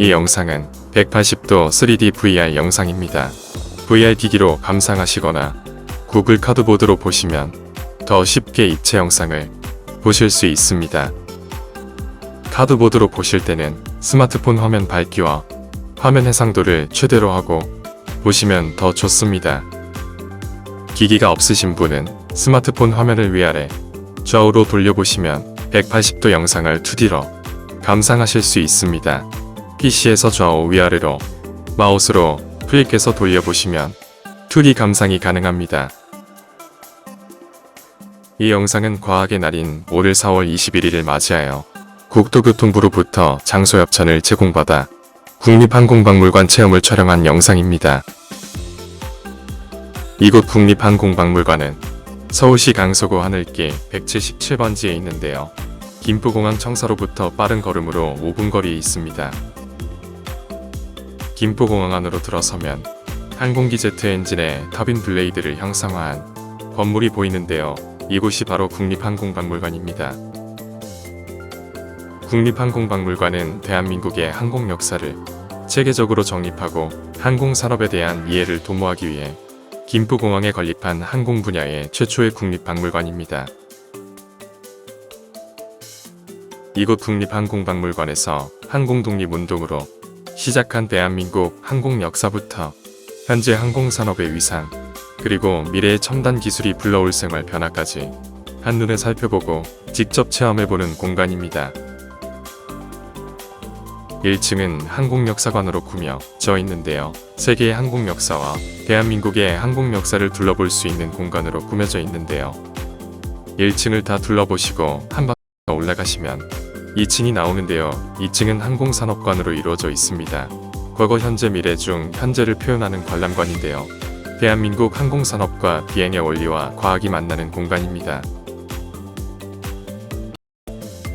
이 영상은 180도 3D VR 영상입니다. VR 기기로 감상하시거나 구글 카드보드로 보시면 더 쉽게 입체 영상을 보실 수 있습니다. 카드보드로 보실 때는 스마트폰 화면 밝기와 화면 해상도를 최대로 하고 보시면 더 좋습니다. 기기가 없으신 분은 스마트폰 화면을 위아래 좌우로 돌려보시면 180도 영상을 2D로 감상하실 수 있습니다. PC에서 좌우 위아래로 마우스로 클릭해서 돌려보시면 2D 감상이 가능합니다. 이 영상은 과학의 날인 올해 4월 21일을 맞이하여 국토교통부로부터 장소 협찬을 제공받아 국립항공박물관 체험을 촬영한 영상입니다. 이곳 국립항공박물관은 서울시 강서구 하늘길 177번지에 있는데요. 김포공항 청사로부터 빠른 걸음으로 5분 거리에 있습니다. 김포공항 안으로 들어서면 항공기 제트 엔진의 터빈 블레이드를 형상화한 건물이 보이는데요. 이곳이 바로 국립항공박물관입니다. 국립항공박물관은 대한민국의 항공 역사를 체계적으로 정립하고 항공산업에 대한 이해를 도모하기 위해 김포공항에 건립한 항공 분야의 최초의 국립박물관입니다. 이곳 국립항공박물관에서 항공독립운동으로 시작한 대한민국 항공 역사부터 현재 항공산업의 위상, 그리고 미래의 첨단 기술이 불러올 생활 변화까지 한눈에 살펴보고 직접 체험해보는 공간입니다. 1층은 항공역사관으로 꾸며져 있는데요. 세계의 항공 역사와 대한민국의 항공 역사를 둘러볼 수 있는 공간으로 꾸며져 있는데요. 1층을 다 둘러보시고 한 바퀴 더 올라가시면 2층이 나오는데요. 2층은 항공산업관으로 이루어져 있습니다. 과거, 현재, 미래 중 현재를 표현하는 관람관인데요. 대한민국 항공산업과 비행의 원리와 과학이 만나는 공간입니다.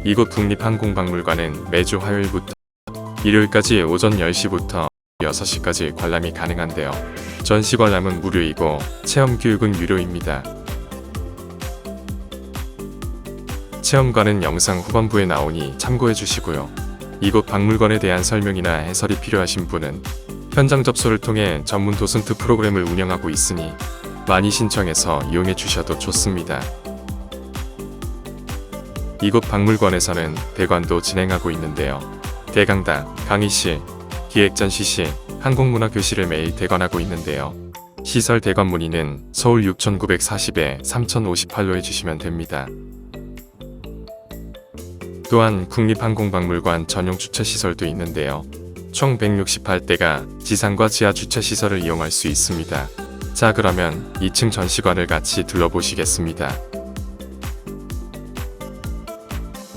이곳 국립항공박물관은 매주 화요일부터 일요일까지 오전 10시부터 6시까지 관람이 가능한데요. 전시 관람은 무료이고 체험 교육은 유료입니다. 체험관은 영상 후반부에 나오니 참고해 주시고요. 이곳 박물관에 대한 설명이나 해설이 필요하신 분은 현장 접수를 통해 전문 도슨트 프로그램을 운영하고 있으니 많이 신청해서 이용해 주셔도 좋습니다. 이곳 박물관에서는 대관도 진행하고 있는데요. 대강당, 강의실, 기획전시실, 항공문화 교실을 매일 대관하고 있는데요. 시설 대관 문의는 서울 6940에 3058로 해주시면 됩니다. 또한 국립항공박물관 전용 주차시설도 있는데요. 총 168대가 지상과 지하 주차시설을 이용할 수 있습니다. 자 그러면 2층 전시관을 같이 둘러보시겠습니다.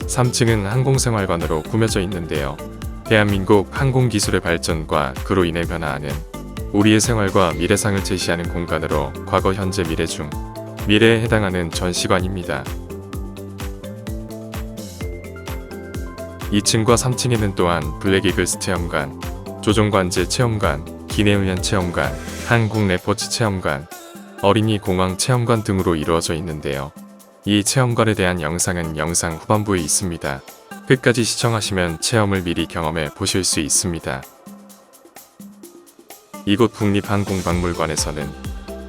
3층은 항공생활관으로 꾸며져 있는데요. 대한민국 항공기술의 발전과 그로 인해 변화하는 우리의 생활과 미래상을 제시하는 공간으로 과거, 현재, 미래 중 미래에 해당하는 전시관입니다. 2층과 3층에는 또한 블랙이글스 체험관, 조종관제 체험관, 기내훈련 체험관, 항공 레포츠 체험관, 어린이 공항 체험관 등으로 이루어져 있는데요. 이 체험관에 대한 영상은 영상 후반부에 있습니다. 끝까지 시청하시면 체험을 미리 경험해 보실 수 있습니다. 이곳 국립항공박물관에서는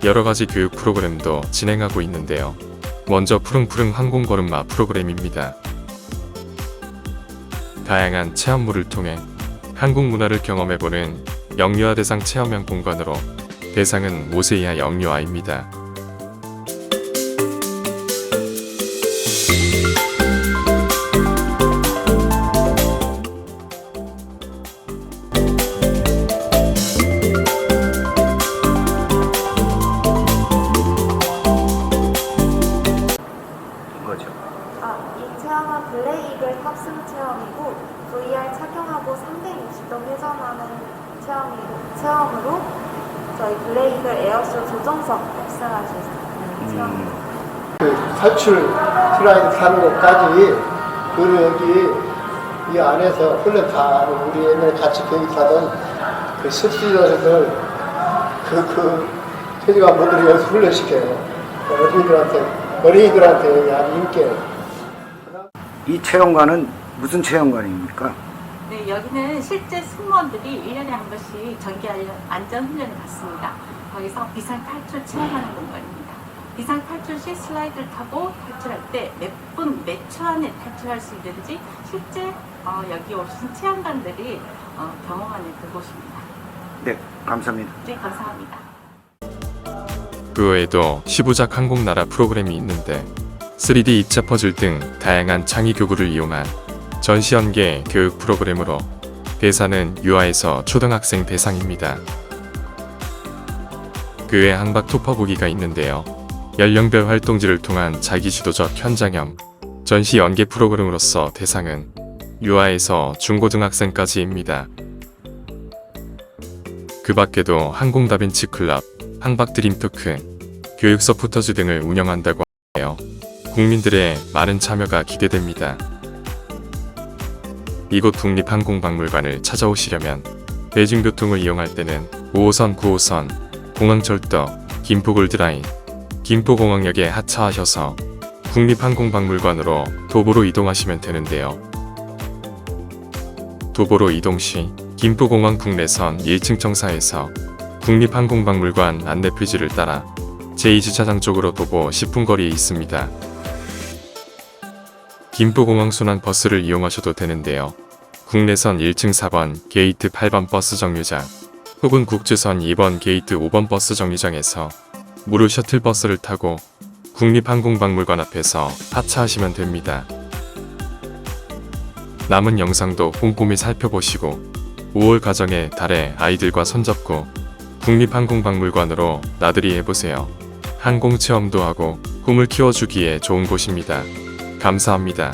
여러 가지 교육 프로그램도 진행하고 있는데요. 먼저 푸릉푸릉 항공걸음마 프로그램입니다. 다양한 체험물을 통해 한국 문화를 경험해보는 영유아 대상 체험형 공간으로 대상은 5세 이하 영유아입니다. 그 탈출 슬라이드 타는 것까지 그 여기 이 안에서 훈련 다 하는 우리 옛날에 같이 교육하던 그 습지자들 그, 그 체육관 모델을 여기서 훈련시켜요. 어린이들한테, 어린이들한테 아주 인기예요. 이 체험관은 무슨 체험관입니까? 네, 여기는 실제 승무원들이 1년에 한 번씩 정기 안전 훈련을 받습니다. 거기서 비상 탈출 체험하는 공간입니다. 비상 탈출 시 슬라이드를 타고 탈출할 때 몇 분, 몇 초 안에 탈출할 수 있는지 실제 어, 여기 오신 체험관들이 어, 경험하는 그곳입니다. 네, 감사합니다. 네, 감사합니다. 그 외에도 15작 항공나라 프로그램이 있는데 3D 입자 퍼즐 등 다양한 창의 교구를 이용한 전시 연계 교육 프로그램으로 대사는 유아에서 초등학생 대상입니다. 그외 항박 토퍼보기가 있는데요. 연령별 활동지를 통한 자기주도적 현장형 전시 연계 프로그램으로서 대상은 유아에서 중고등학생까지입니다. 그 밖에도 항공 다빈치 클럽, 항박 드림 토크, 교육 서포터즈 등을 운영한다고 하네요. 국민들의 많은 참여가 기대됩니다. 이곳 국립항공박물관을 찾아오시려면 대중교통을 이용할 때는 5호선, 9호선, 공항철도, 김포골드라인, 김포공항역에 하차하셔서 국립항공박물관으로 도보로 이동하시면 되는데요. 도보로 이동 시 김포공항 국내선 1층 정사에서 국립항공박물관 안내 표지를 따라 제2주차장 쪽으로 도보 10분 거리에 있습니다. 김포공항 순환 버스를 이용하셔도 되는데요. 국내선 1층 4번 게이트 8번 버스 정류장 혹은 국주선 2번 게이트 5번 버스 정류장에서 무료 셔틀버스를 타고 국립항공박물관 앞에서 하차하시면 됩니다. 남은 영상도 꼼꼼히 살펴보시고 5월 가정의 달에 아이들과 손잡고 국립항공박물관으로 나들이 해보세요. 항공체험도 하고 꿈을 키워주기에 좋은 곳입니다. 감사합니다.